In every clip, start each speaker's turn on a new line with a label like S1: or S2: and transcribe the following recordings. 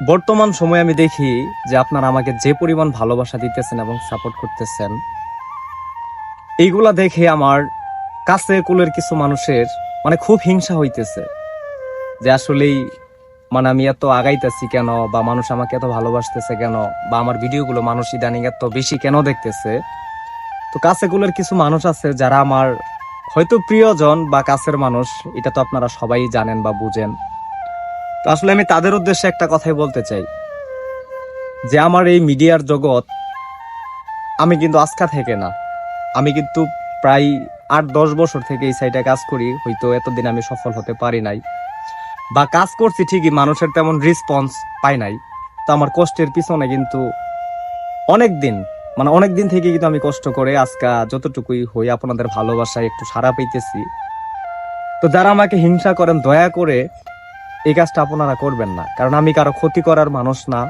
S1: বর্তমান সময়ে আমি দেখি যে আপনারা আমাকে যে পরিমাণ ভালোবাসা দিতেছেন এবং সাপোর্ট করতেছেন, এইগুলা দেখে আমার কাছে কুলের কিছু মানুষের মানে খুব হিংসা হইতেছে যে আসলেই মানে আমি এত আগাইতেছি কেন বা মানুষ আমাকে এত ভালোবাসতেছে কেন বা আমার ভিডিওগুলো মানুষ ইদানিং এত বেশি কেন দেখতেছে। তো কাছে কুলের কিছু মানুষ আছে যারা আমার হয়তো প্রিয়জন বা কাছের মানুষ, এটা তো আপনারা সবাই জানেন বা বুঝেন। তো আসলে আমি তাদের উদ্দেশ্যে একটা কথাই বলতে চাই। যে আমার এই মিডিয়ার জগৎ আমি কিন্তু আজকা থেকে না। আমি কিন্তু প্রায় আট, দশ বছর থেকে এই সাইডে কাজ করি, হয়তো এতদিন আমি সফল হতে পারি নাই। বা কাজ করছি ঠিকই, মানুষের তেমন রেসপন্স পাই নাই। তো আমার কষ্টের পিছনে কিন্তু অনেক দিন মানে অনেক দিন থেকে কিন্তু আমি কষ্ট করে আজকা যতটুকুই হই আপনাদের ভালোবাসায় একটু সারা পাইতেছি। তো যারা আমাকে হিংসা করেন, দয়া করে এই কাজটা আপনারা করবেন না। কারণ আমি কারও ক্ষতি করার মানুষ না,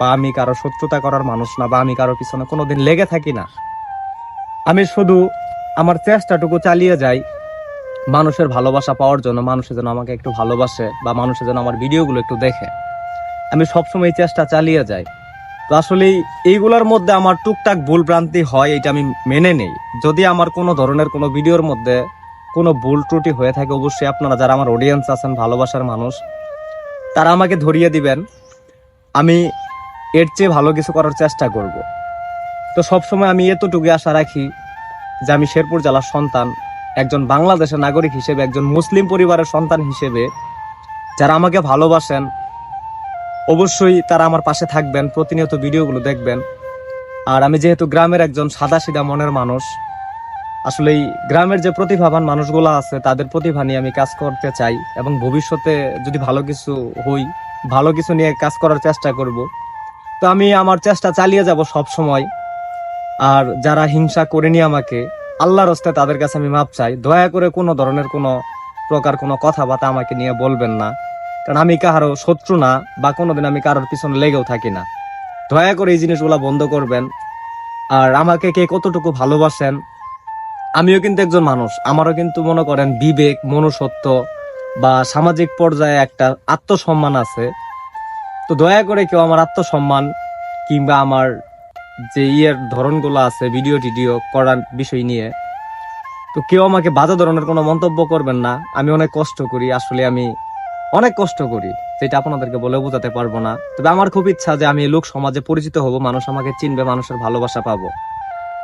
S1: বা আমি কারও শত্রুতা করার মানুষ না, বা আমি কারও পিছনে কোনো দিন লেগে থাকি না। আমি শুধু আমার চেষ্টাটুকু চালিয়ে যাই, মানুষের ভালোবাসা পাওয়ার জন্য মানুষের যেন আমাকে একটু ভালোবাসে, বা মানুষের যেন আমার ভিডিওগুলো একটু দেখে। আমি সবসময় চেষ্টা চালিয়ে যাই। তো আসলে এইগুলোর মধ্যে আমার টুকটাক ভুল ভ্রান্তি হয় এটা আমি মেনে নেই। যদি আমার কোনো ধরনের কোনো ভিডিওর মধ্যে কোনো ভুল ত্রুটি হয়ে থাকে, অবশ্যই আপনারা যারা আমার অডিয়েন্স আছেন, ভালোবাসার মানুষ, তারা আমাকে ধরিয়ে দিবেন। আমি এর চেয়ে ভালো কিছু করার চেষ্টা করব। তো সবসময় আমি এতটুকু আশা রাখি যে আমি শেরপুর জেলার সন্তান, একজন বাংলাদেশের নাগরিক হিসেবে, একজন মুসলিম পরিবারের সন্তান হিসেবে, যারা আমাকে ভালোবাসেন, অবশ্যই তারা আমার পাশে থাকবেন, প্রতিনিয়ত ভিডিওগুলো দেখবেন। আর আমি যেহেতু গ্রামের একজন সাদা সিধা মনের মানুষ আসলে এই গ্রামের যে প্রতিভাবান মানুষগুলো আছে, তাদের প্রতিভা নিয়ে আমি কাজ করতে চাই এবং ভবিষ্যতে যদি ভালো কিছু হই, ভালো কিছু নিয়ে কাজ করার চেষ্টা করব। তো আমি আমার চেষ্টা চালিয়ে যাব সব সময়। আর যারা হিংসা করেনি আমাকে, আল্লাহর হস্তে তাদের কাছে আমি মাপ চাই। দয়া করে কোনো ধরনের কোনো প্রকার কোনো কথাবার্তা আমাকে নিয়ে বলবেন না। কারণ আমি কারও শত্রু না বা কোনোদিন আমি কারোর পিছনে লেগেও থাকি না। দয়া করে এই জিনিসগুলো বন্ধ করবেন। আর আমাকে কে কতটুকু ভালোবাসেন আমিও কিন্তু একজন মানুষ। আমারও কিন্তু মনে করেন বিবেক, মনুষ্যত্ব বা সামাজিক পর্যায়ে একটা আত্মসম্মান আছে। তো দয়া করে কেউ আমার আত্মসম্মান কিংবা আমার যে ইয়ের ধরনগুলো আছে, ভিডিও টিডিও করার বিষয় নিয়ে, তো কেউ আমাকে বাজে ধরনের কোনো মন্তব্য করবেন না। আমি অনেক কষ্ট করি, আসলে আমি অনেক কষ্ট করি, যেটা আপনাদেরকে বলে বোঝাতে পারব না। তবে আমার খুব ইচ্ছা যে আমি লোক সমাজে পরিচিত হব, মানুষ আমাকে চিনবে, মানুষের ভালোবাসা পাবো।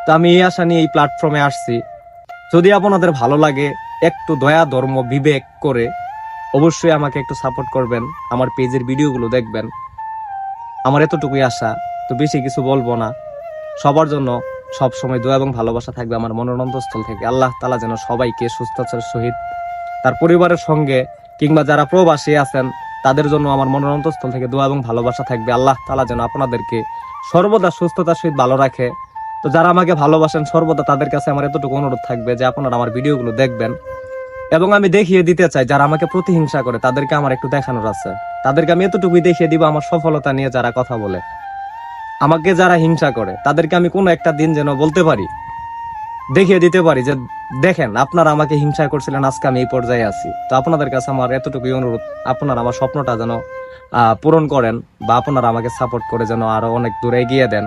S1: তো আমি এই আশা নিয়ে এই প্ল্যাটফর্মে আসছি। যদি আপনাদের ভালো লাগে, একটু দয়া, ধর্ম, বিবেক করে অবশ্যই আমাকে একটু সাপোর্ট করবেন, আমার পেজের ভিডিওগুলো দেখবেন। আমার এতটুকুই আশা, তো বেশি কিছু বলব না। সবার জন্য সব সময় দোয়া এবং ভালোবাসা থাকবে আমার মনোনন্দস্থল থেকে। আল্লাহ তালা যেন সবাইকে সুস্থতার সহিত তার পরিবারের সঙ্গে কিংবা যারা প্রবাসী আছেন, তাদের জন্য আমার মনোনন্দস্থল থেকে দোয়া এবং ভালোবাসা থাকবে। আল্লাহ তালা যেন আপনাদেরকে সর্বদা সুস্থতার সহিত ভালো রাখে। তো যারা আমাকে ভালোবাসেন, সর্বদা তাদের কাছে আমার এতটুকু অনুরোধ থাকবে যে আপনারা আমার ভিডিওগুলো দেখবেন। এবং আমি দেখিয়ে দিতে চাই, যারা আমাকে প্রতিহিংসা করে, তাদেরকে আমার একটু দেখানোর আছে। তাদেরকে আমি এতটুকুই দেখিয়ে দিব আমার সফলতা নিয়ে যারা কথা বলে। আমাকে যারা হিংসা করে, তাদেরকে আমি কোনো একটা দিন যেন বলতে পারি, দেখিয়ে দিতে পারি যে, দেখেন, আপনারা আমাকে হিংসা করছিলেন, আজকে আমি এই পর্যায়ে আছি। তো আপনাদের কাছে আমার এতটুকুই অনুরোধ, আপনারা আমার স্বপ্নটা যেন পূরণ করেন বা আপনারা আমাকে সাপোর্ট করে যেন আরও অনেক দূরে এগিয়ে দেন।